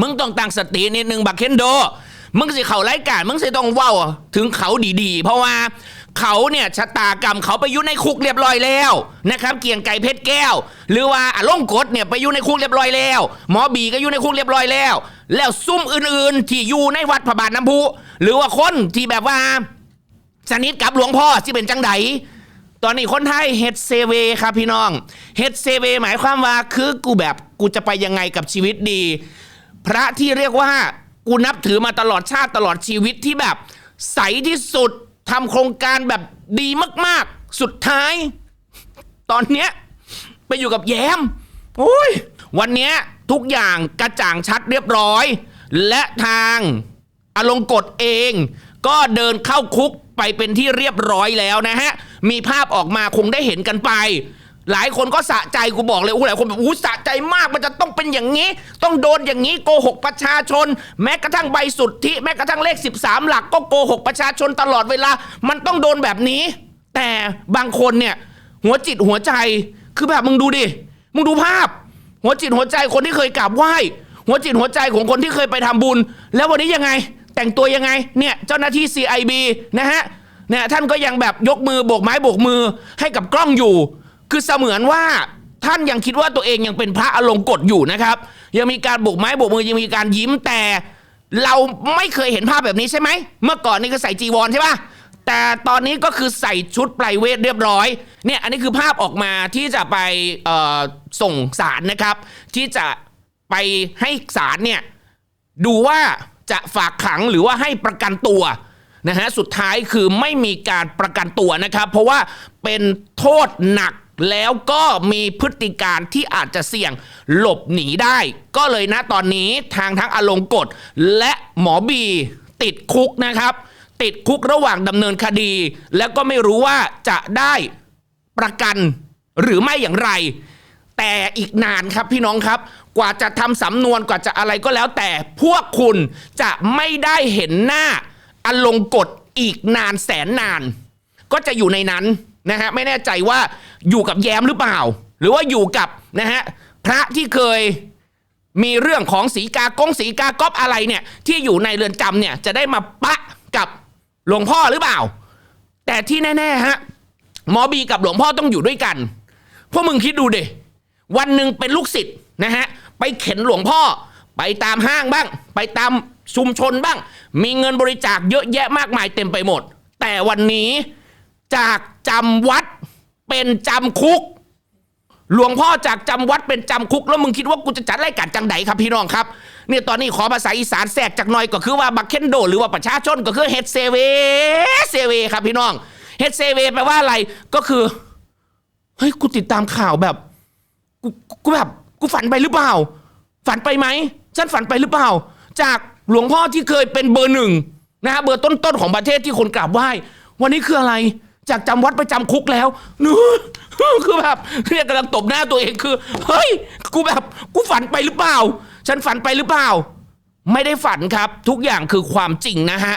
มึงต้องตั้งสตินิดนึงบักเคนโด มึงสิเขาไร้การมึงสิต้องเว้าถึงเขาดีๆ เพราะว่าเขาเนี่ยชะตากรรมเขาไปอยู่ในคุกเรียบร้อยแล้วนะครับ เกียงไก่เพชรแก้ว หรือว่าอลงกฎเนี่ยไปอยู่ในคุกเรียบร้อยแล้ว หมอบีก็อยู่ในคุกเรียบร้อยแล้ว แล้วซุ่มอื่นๆ ที่อยู่ในวัดพระบาทน้ำพุหรือว่าคนที่แบบว่าสนิทกับหลวงพ่อที่เป็นจังไดตอนนี้คนไทยเฮดเซเวครับพี่น้องเฮดเซเวหมายความว่าคือกูแบบกูจะไปยังไงกับชีวิตดี พระที่เรียกว่ากูนับถือมาตลอดชาติตลอดชีวิตที่แบบ ใสที่สุดทำโครงการแบบดีมาก ๆ สุดท้าย ตอนเนี้ยไปอยู่กับแย้มโอ้ยวันเนี้ยทุกอย่างกระจ่างชัดเรียบร้อย และทางอลงกฎเอง ก็เดินเข้าคุกไปเป็นที่เรียบร้อยแล้วนะฮะ มีภาพออกมาคงได้เห็นกันไป หลายคนก็สะใจกูบอกเลยอู้หลายคนแบบอู้สะใจมากมันจะต้องเป็นอย่างนี้ ต้องโดนอย่างนี้โกหกประชาชน แม้กระทั่งใบสุทธิแม้กระทั่งเลข 13 หลักก็โกหกประชาชนตลอดเวลา มันต้องโดนแบบนี้ แต่บางคนเนี่ย หัวจิตหัวใจคือแบบมึงดูดิมึงดูภาพ หัวจิตหัวใจคนที่เคยกราบไหว้หัวจิตหัวใจของคนที่เคยไปทำบุญ แล้ววันนี้ยังไง แต่งตัวยังไงเนี่ยเจ้าหน้าที่ CIB นะฮะเนี่ยท่านก็ยังแบบยกมือโบกไม้โบกมือให้กับกล้องอยู่ คือเสมือนว่าท่านยังคิดว่าตัวเองยังเป็นพระอลงกฎอยู่นะครับ ยังมีการโบกไม้โบกมือยังมีการยิ้มแต่ เราไม่เคยเห็นภาพแบบนี้ใช่ไหม เมื่อก่อนนี่ก็ใส่จีวรใช่ปะแต่ตอนนี้ก็คือใส่ชุดไพรเวทเรียบร้อยเนี่ยอันนี้คือภาพออกมาที่จะไปส่งสารนะครับ ที่จะไปให้ศาลเนี่ยดูว่าจะฝากขังหรือว่าให้ประกันตัวนะฮะสุดท้ายคือไม่มีการประกันตัวนะครับ เพราะว่าเป็นโทษหนัก แล้วก็มีพฤติการที่อาจจะเสี่ยงหลบหนีได้ ก็เลยนะตอนนี้ทางทั้งอลงกฎและหมอบีติดคุกนะครับ ติดคุกระหว่างดำเนินคดี แล้วก็ไม่รู้ว่าจะได้ประกันหรือไม่อย่างไร แต่อีกนานครับพี่น้องครับ กว่าจะทำสำนวนกว่าจะอะไรก็แล้วแต่พวกคุณจะไม่ได้เห็นหน้าอลงกฎอีกนานแสนนาน ก็จะอยู่ในนั้นนะฮะไม่แน่ใจว่าอยู่กับแย้มหรือเปล่า หรือว่าอยู่กับนะฮะพระที่เคยมีเรื่องของสีกากงสีกากอบอะไรเนี่ยที่อยู่ในเรือนจำเนี่ยจะได้มาปะกับหลวงพ่อหรือเปล่า แต่ที่แน่ๆฮะหมอบีกับหลวงพ่อต้องอยู่ด้วยกัน พวกมึงคิดดูเดวันหนึ่งเป็นลูกศิษย์นะฮะไปเข็นหลวงพ่อ ไปตามห้างบ้าง ไปตามชุมชนบ้าง มีเงินบริจาคเยอะแยะมากมายเต็มไปหมด แต่วันนี้ จากจำวัดเป็นจำคุก หลวงพ่อจากจำวัดเป็นจำคุก แล้วมึงคิดว่ากูจะจัดรายการจังไดครับพี่น้องครับเนี่ยตอนนี้ขอภาษาอีสานแทรกจากหน่อยก็คือว่าบักเคนโด หรือว่าประชาชนก็คือเฮดเซเวเซเวครับพี่น้องเฮดเซเวแปลว่าอะไรก็คือเฮ้ยกูติดตามข่าวแบบกูกูแบบกูฝันไปหรือเปล่า ฝันไปไหมฉันฝันไปหรือเปล่า จากหลวงพ่อที่เคยเป็นเบอร์หนึ่งนะฮะเบอร์ต้นๆของประเทศที่คนกราบไหว้วันนี้คืออะไร จากจำวัดไปจำคุกแล้วนู้คือแบบเรียกกำลังตบหน้าตัวเองคือ เฮ้ย กูแบบ กูฝันไปหรือเปล่า ฉันฝันไปหรือเปล่า ไม่ได้ฝันครับ ทุกอย่างคือความจริงนะฮะ